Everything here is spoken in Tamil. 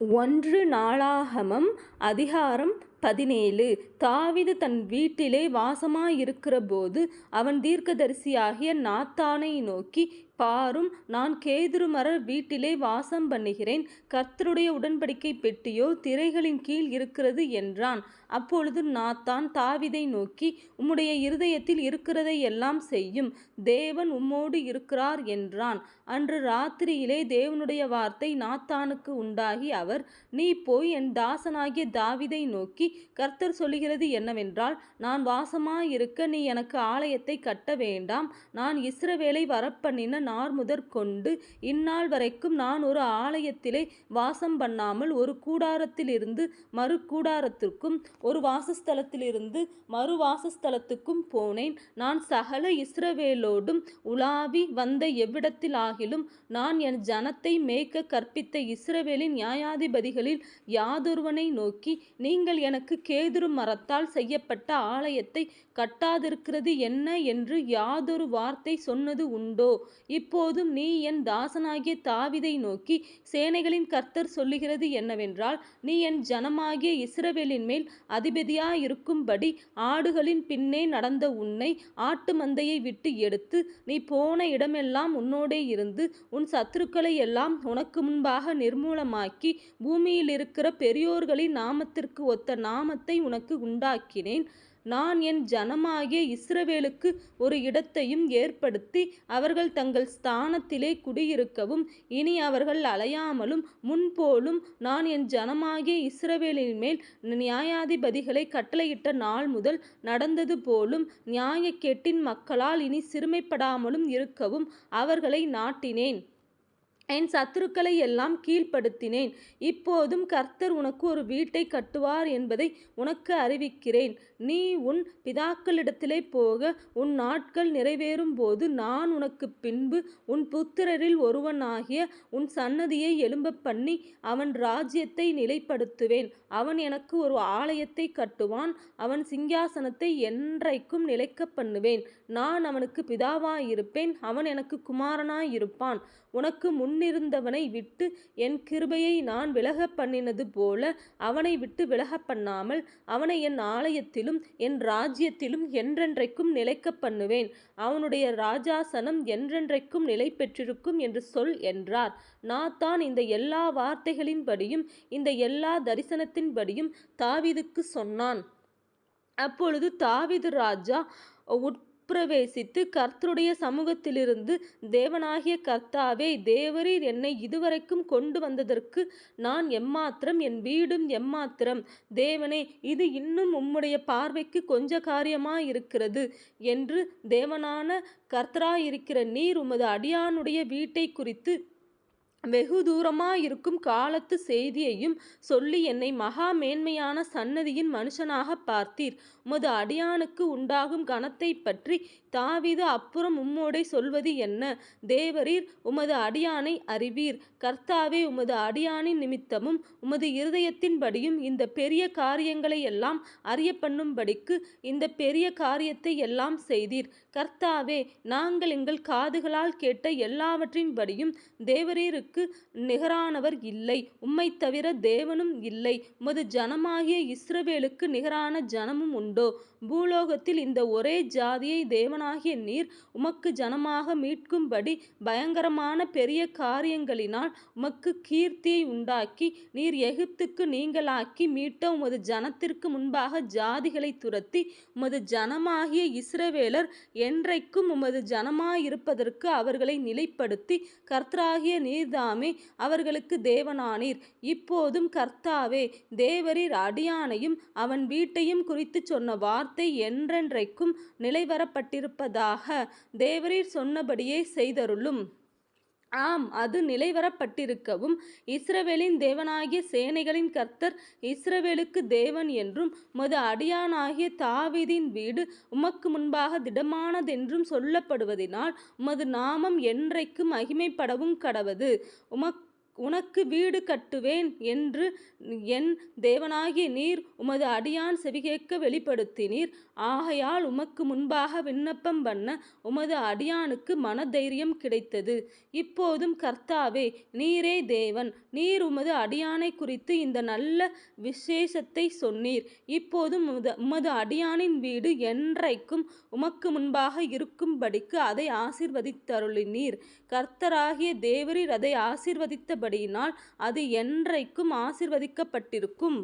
ஒன்று நாளாகமம் அதிகாரம் பதினேழு. தாவிது தன் வீட்டிலே வாசமாயிருக்கிறபோது அவன் தீர்க்கதரிசியாகிய நாத்தானை நோக்கி பாரும் நான் கேதுருமர வீட்டிலே வாசம் பண்ணுகிறேன். கர்த்தருடைய உடன்படிக்கை பெட்டியோ திரைகளின் கீழ் இருக்கிறது என்றான். அப்பொழுது நாத்தான் தாவிதை நோக்கி உம்முடைய இருதயத்தில் இருக்கிறதை எல்லாம் செய்யும். தேவன் உம்மோடு இருக்கிறார் என்றான். அன்று ராத்திரியிலே தேவனுடைய வார்த்தை நாத்தானுக்கு உண்டாகி அவர் நீ போய் என் தாசனாகிய தாவிதை நோக்கி கர்த்தர் சொல்லுகிறது என்னவென்றால் நான் வாசமாயிருக்க நீ எனக்கு ஆலயத்தை கட்ட வேண்டாம். நான் இஸ்ரவேலை வரப்பண்ணின நார் முதற்கொண்டு இந்நாள் வரைக்கும் நான் ஒரு ஆலயத்திலே வாசம் பண்ணாமல் ஒரு கூடாரத்திலிருந்து மறு கூடாரத்திற்கும் ஒரு வாசஸ்தலத்திலிருந்து மறு வாசஸ்தலத்துக்கும் போனேன். நான் சகல இஸ்ரவேலோடும் உலாவி வந்த எவ்விடத்தில் ஆகிலும் நான் என் ஜனத்தை மேய்க்க கற்பித்த இஸ்ரவேலின் நியாயாதிபதிகளில் யாதொருவனை நோக்கி நீங்கள் எனக்கு கேதுரு மரத்தால் செய்யப்பட்ட ஆலயத்தை கட்டாதிருக்கிறது என்ன என்று யாதொரு வார்த்தை சொன்னது உண்டோ? இப்போதும் நீ என் தாசனாகிய தாவிதை நோக்கி சேனைகளின் கர்த்தர் சொல்லுகிறது என்னவென்றால் நீ என் ஜனமாகிய இஸ்ரவேலின் மேல் அதிபதியாயிருக்கும்படி ஆடுகளின் பின்னே நடந்த உன்னை ஆட்டு மந்தையை விட்டு எடுத்து நீ போன இடமெல்லாம் உன்னோடே இருந்து உன் சத்துருக்களை எல்லாம் உனக்கு முன்பாக நிர்மூலமாக்கி பூமியில் இருக்கிற பெரியோர்களின் நாமத்திற்கு ஒத்த நாமத்தை உனக்கு உண்டாக்கினேன். நான் என் ஜனமாகிய இஸ்ரவேலுக்கு ஒரு இடத்தையும் ஏற்படுத்தி அவர்கள் தங்கள் ஸ்தானத்திலே குடியிருக்கவும் இனி அவர்கள் அலையாமலும் முன்போலும் நான் என் ஜனமாகிய இஸ்ரவேலின் மேல் நியாயாதிபதிகளை கட்டளையிட்ட நாள் முதல் நடந்தது போலும் நியாயக்கேட்டின் மக்களால் இனி சிறுமைப்படாமலும் இருக்கவும் அவர்களை நாட்டினேன். என் சத்துருக்களை எல்லாம் கீழ்ப்படுத்தினேன். இப்போதும் கர்த்தர் உனக்கு ஒரு வீட்டை கட்டுவார் என்பதை உனக்கு அறிவிக்கிறேன். நீ உன் பிதாக்களிடத்திலே போக உன் நாட்கள் நிறைவேறும் போது நான் உனக்கு பின்பு உன் புத்திரரில் ஒருவனாகிய உன் சன்னதியை எழும்ப பண்ணி அவன் ராஜ்யத்தை நிலைப்படுத்துவேன். அவன் எனக்கு ஒரு ஆலயத்தை கட்டுவான். அவன் சிங்காசனத்தை என்றைக்கும் நிலைக்க பண்ணுவேன் நான் அவனுக்கு பிதாவாயிருப்பேன். அவன் எனக்கு குமாரனாயிருப்பான். உனக்கு முன் முன்னிருந்தவனை விட்டு என் கிருபையை நான் விலக பண்ணினது போல அவனை விட்டு விலக பண்ணாமல் அவனை என் ஆலயத்திலும் என் ராஜ்யத்திலும் என்றென்றைக்கும் நிலைக்க பண்ணுவேன். அவனுடைய ராஜாசனம் என்றென்றைக்கும் நிலை பெற்றிருக்கும் என்று சொல் என்றார். நாத்தான் இந்த எல்லா வார்த்தைகளின்படியும் இந்த எல்லா தரிசனத்தின்படியும் தாவிதுக்கு சொன்னான். அப்பொழுது தாவிது ராஜா உட் பிரவேசித்து கர்த்தருடைய சமூகத்திலிருந்து தேவனாகிய கர்த்தாவே தேவரீர் என்னை இதுவரைக்கும் கொண்டு வந்ததற்கு நான் எம்மாத்திரம் என் வீடும் எம்மாத்திரம். தேவனே இது இன்னும் உம்முடைய பார்வைக்கு கொஞ்ச காரியமாயிருக்கிறது என்று தேவனான கர்த்தராயிருக்கிற நீர் உமது அடியானுடைய வீட்டை குறித்து வெகு தூரமாயிருக்கும் காலத்து செய்தியையும் சொல்லி என்னை மகா மேன்மையான சன்னதியின் மனுஷனாக பார்த்தீர். உமது அடியானுக்கு உண்டாகும் கனத்தை பற்றி தாவீது அப்புறம் உம்மோடே சொல்வது என்ன? தேவரீர் உமது அடியானை அறிவீர். கர்த்தாவே உமது அடியானின் நிமித்தமும் உமது இருதயத்தின்படியும் இந்த பெரிய காரியங்களை எல்லாம் அறிய பண்ணும்படிக்கு இந்த பெரிய காரியத்தை எல்லாம் செய்தீர். கர்த்தாவே நாங்கள் எங்கள் காதுகளால் கேட்ட எல்லாவற்றின்படியும் தேவரீருக்கு நிகரானவர் இல்லை. உம்மை தவிர தேவனும் இல்லை. உமது ஜனமாகிய இஸ்ரவேலுக்கு நிகரான ஜனமும் உண்டோ? பூலோகத்தில் இந்த ஒரே ஜாதியை தேவனாகிய நீர் உமக்கு ஜனமாக மீட்கும்படி பயங்கரமான பெரிய காரியங்களினால் உமக்கு கீர்த்தியை உண்டாக்கி நீர் எகிப்துக்கு நீங்களாக்கி மீட்ட உமது ஜனத்திற்கு முன்பாக ஜாதிகளை துரத்தி உமது ஜனமாகிய இஸ்ரவேலர் என்றைக்கும் உமது ஜனமாயிருப்பதற்கு அவர்களை நிலைப்படுத்தி கர்த்தராகிய நீர்தாமே அவர்களுக்கு தேவனானீர். இப்போதும் கர்த்தாவே தேவரீர் அடியானையும் அவன் வீட்டையும் குறித்து சொன்ன வார்த்தை என்றென்றைக்கும் நிலைவரப்பட்டிருப்பதாக தேவரீர் சொன்னபடியே செய்தருளும். ஆம் அது நிலைவரப்பட்டிருக்கவும் இஸ்ரவேலின் தேவனாகிய சேனைகளின் கர்த்தர் இஸ்ரவேலுக்கு தேவன் என்றும் உமது அடியானாகிய தாவிதின் வீடு உமக்கு முன்பாக திடமானதென்றும் சொல்லப்படுவதினால் உமது நாமம் என்றைக்கும் மகிமைப்படவும் கடவது. உமக் உனக்கு வீடு கட்டுவேன் என்று என் தேவனாகிய நீர் உமது அடியான் செவிகேட்க வெளிப்படுத்தினீர். ஆகையால் உமக்கு முன்பாக விண்ணப்பம் பண்ண உமது அடியானுக்கு மனதைரியம் கிடைத்தது. இப்போதும் கர்த்தாவே நீரே தேவன். நீர் உமது அடியானை குறித்து இந்த நல்ல விசேஷத்தை சொன்னீர். இப்போதும் உமது உமது அடியானின் வீடு என்றைக்கும் உமக்கு முன்பாக இருக்கும்படிக்கு அதை ஆசிர்வதித்தருளினீர். கர்த்தராகிய தேவரீர் அதை ஆசிர்வதித்தபடியினால் அது என்றைக்கும் ஆசிர்வதிக்கப்பட்டிருக்கும்.